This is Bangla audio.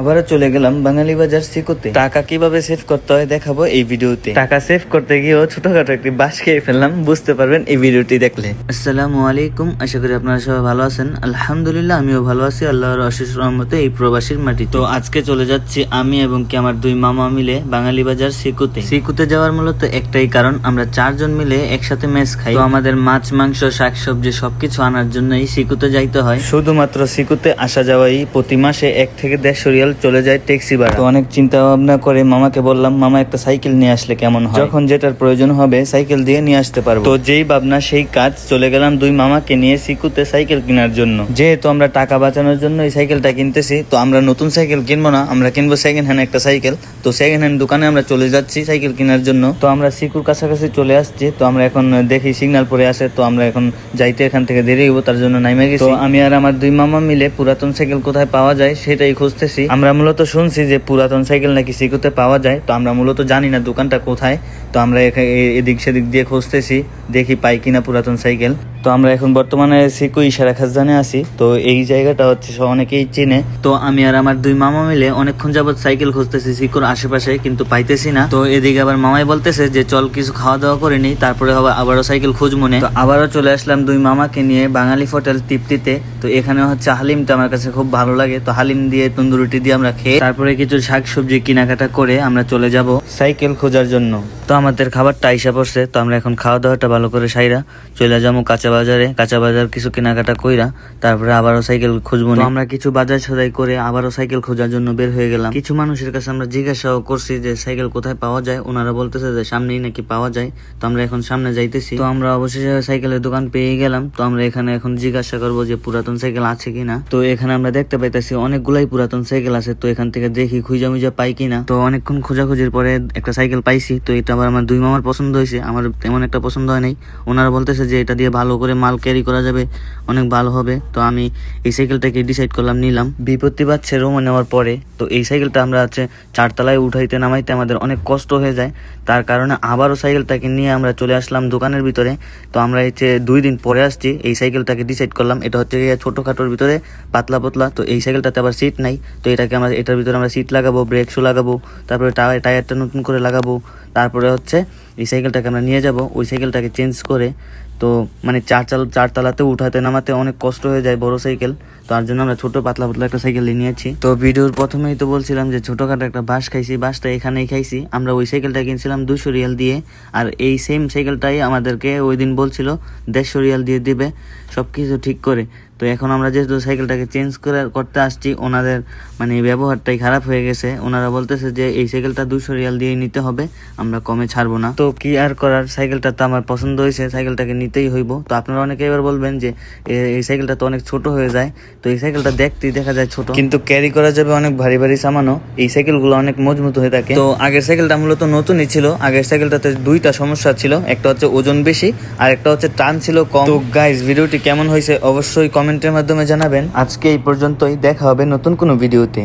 আবারও চলে গেলাম বাঙালি বাজার সিকুতে। টাকা কীভাবে সেভ করতে হয় দেখাবো এই ভিডিওতে। টাকা সেভ করতে গিয়েও ছোটখাটো একটি বাস খেয়ে ফেললাম, বুঝতে পারবেন এই ভিডিওটি দেখলে। আসসালামু আলাইকুম, আশা করি আপনারা সবাই ভালো আছেন। আলহামদুলিল্লাহ, আমিও ভালো আছি, আল্লাহর অশেষ রহমতে এই প্রবাসীর মাটি তো আজকে চলে যাচ্ছি আমি এবং কি আমার দুই মামা মিলে বাঙালি বাজার সিকুতে। সিকুতে যাওয়ার মূলত একটাই কারণ, আমরা চারজন মিলে একসাথে মেস খাই। তো আমাদের মাছ, মাংস শাকসবজি সবকিছু আনার জন্যই সিকুতে যাইতে হয়। শুধুমাত্র সিকুতে আসা যাওয়াই প্রতি মাসে এক থেকে দেড়শো রিয়াল চলে যায় ট্যাক্সি ভাড়া। তো অনেক চিন্তা ভাবনা করে মামাকে বললাম মামা একটা সাইকেল নিয়ে আসলে কেমন হয়? যখন যেটার প্রয়োজন হবে সাইকেল দিয়ে নিয়ে আসতে পারব। তো যেই ভাবনা সেই কাজ চলে গেলাম দুই মামাকে নিয়ে সিকুতে সাইকেল কেনার জন্য। যেহেতু আমরা টাকা বাঁচানোর জন্য এই সাইকেলটা কিনতেছি তো আমরা নতুন সাইকেল কিনবো না আমরা কিনবো সেকেন্ড হ্যান্ড একটা সাইকেল। তো সেকেন্ড হ্যান্ড দোকানে আমরা চলে যাচ্ছি সাইকেল কেনার জন্য। তো আমরা সিকুর কাছাকাছি চলে আসছি তো আমরা এখন দেখি সিগন্যাল পরে আসে তো আমরা এখন যাইতে এখান থেকে দেরি হইব তার জন্য নাইমে গেছি। তো আমি আর আমার দুই মামা মিলে পুরাতন সাইকেল কোথায় পাওয়া যায় সেটাই খুঁজতেছি। আমরা মূলত শুনছি যে পুরাতন সাইকেল নাকি সিকুতে পাওয়া যায়, তো আমরা মূলত জানি না দোকানটা কোথায়, তো আমরা এদিক সেদিক দিয়ে খুঁজতেছি, দেখি পাই কিনা পুরাতন সাইকেল। তো আমরা এখন বর্তমানে সিকু ইশারা খাজানে আছি। তো এই জায়গাটা হচ্ছে অনেকেই চেনে। তো আমি আর আমার দুই মামা মিলে অনেকক্ষণ যাবত সাইকেল খুঁজতেছি সিকুর আশেপাশে, কিন্তু পাইতেছি না। তো এদিকে আবার মামাই বলতেছে যে, চল কিছু খাওয়া দাওয়া করে নি, তারপরে আবার আবারও সাইকেল খুঁজ মনে তো আবারও চলে আসলাম দুই মামাকে নিয়ে বাঙালি হোটেল তৃপ্তিতে। তো এখানে হচ্ছে হালিমটা আমার কাছে খুব ভালো লাগে। তো হালিম দিয়ে তন্দুরুটি দিয়ে আমরা খেয়ে, তারপরে কিছু শাক সবজি কেনাকাটা করে আমরা চলে যাব সাইকেল খোঁজার জন্য। তো আমাদের খাবারটা আইসা পড়ছে। তো আমরা এখন খাওয়া দাওয়াটা ভালো করে সাইরা চলে যাব কাঁচা বাজারে, কাঁচা বাজার কিছু কেনাকাটা কইরা তারপরে আবারও সাইকেল খুঁজবো না। আমরা কিছু বাজার সদাই করে আবারও সাইকেল খোঁজার জন্য বের হয়ে গেলাম। কিছু মানুষের কাছে আমরা জিজ্ঞাসাও করছি যে, সাইকেল কোথায় পাওয়া যায়? ওনারা বলতেছে যে, সামনেই নাকি পাওয়া যায়। তো আমরা এখন সামনে যাইতেছি। তো আমরা অবশেষে সাইকেলের দোকান পেয়ে গেলাম। তো আমরা এখানে এখন জিজ্ঞাসা করব যে, পুরাতন সাইকেল আছে কিনা? তো এখানে আমরা দেখতে পাইতেছি অনেকগুলাই পুরাতন সাইকেল আছে। তো এখান থেকে দেখি খুঁজা মুজা পাই কিনা। তো অনেকক্ষণ খোঁজাখুঁজির পরে একটা সাইকেল পাইছি। তো এটা আবার আমার দুই মামার পছন্দ হয়েছে। আমার তেমন একটা পছন্দ হয় নাই। ওনারা বলতেছে যে, এটা দিয়ে ভালো করে মাল ক্যারি করা যাবে, অনেক ভালো হবে। তো আমি এই সাইকেলটাকে ডিসাইড করলাম, নিলাম। বিপত্তি বাচ্ছে রোমো নেওয়ার পরে, তো এই সাইকেলটা আমরা হচ্ছে চারতলায় উঠাইতে নামাইতে আমাদের অনেক কষ্ট হয়ে যায়। তার কারণে আবারও সাইকেলটাকে নিয়ে আমরা চলে আসলাম দোকানের ভিতরে। তো আমরা হচ্ছে দুই দিন পরে আসছি, এই সাইকেলটাকে ডিসাইড করলাম। এটা হচ্ছে ছোটোখাটোর ভিতরে, পাতলা পাতলা। তো এই সাইকেলটাতে আবার সিট নাই। তো এটাকে আমরা, এটার ভিতরে আমরা সিট লাগাবো ব্রেক শু লাগাবো, তারপরে টায়ার টায়ারটা নতুন করে লাগাবো। তারপরে হচ্ছে এই সাইকেলটাকে আমরা নিয়ে যাব। ওই সাইকেলটাকে চেঞ্জ করে তো মানে চার চাল চারতলাতে উঠাতে নামাতে অনেক কষ্ট হয়ে যায় বড় সাইকেল। তার জন্য আমরা ছোট পাতলা পাতলা একটা সাইকেল নিয়েছি। তো ভিডিওর প্রথমেই তো বলছিলাম যে ছোটখাটো একটা বাস খাইছি, বাসটা এখানেই খাইছি। আমরা ওই সাইকেলটা কিনছিলাম দুশো রিয়াল দিয়ে আর এই সেম সাইকেলটাই আমাদেরকে ওই দিন বলছিল দেড়শো রিয়াল দিয়ে দিবে। সব কিছু ঠিক করে। তো এখন আমরা যেহেতু সাইকেলটাকে চেঞ্জ করে, করতে আসছি, ওনাদের মানে ব্যবহারটাই খারাপ হয়ে গেছে। ওনারা বলতেছে যে এই সাইকেলটা দুশো রিয়াল দিয়ে নিতে হবে, আমরা কমে ছাড়বো না। তো কি আর করার? সাইকেলটা তো আমার পছন্দ হয়েছে সাইকেলটাকে নিতেই হইব। তো আপনারা অনেকে এবার বলবেন যে এই সাইকেলটা তো অনেক ছোট হয়ে যায়। তো এই সাইকেলটা দেখতেই দেখা যায় ছোট। কিন্তু ক্যারি করা যাবে অনেক ভারী ভারী সামানো এই সাইকেলগুলো অনেক মজবুত হয়ে থাকে। তো আগের সাইকেলটা মূলত নতুনই ছিল। আগের সাইকেলটাতে দুইটা সমস্যা ছিল। একটা হচ্ছে ওজন বেশি আর একটা হচ্ছে টান ছিল কম। তো গাইজ ভিডিওটি কেমন হয়েছে? অবশ্যই কমেন্টের মাধ্যমে জানাবেন। আজকে এই পর্যন্তই দেখা হবে নতুন কোনো ভিডিওতে।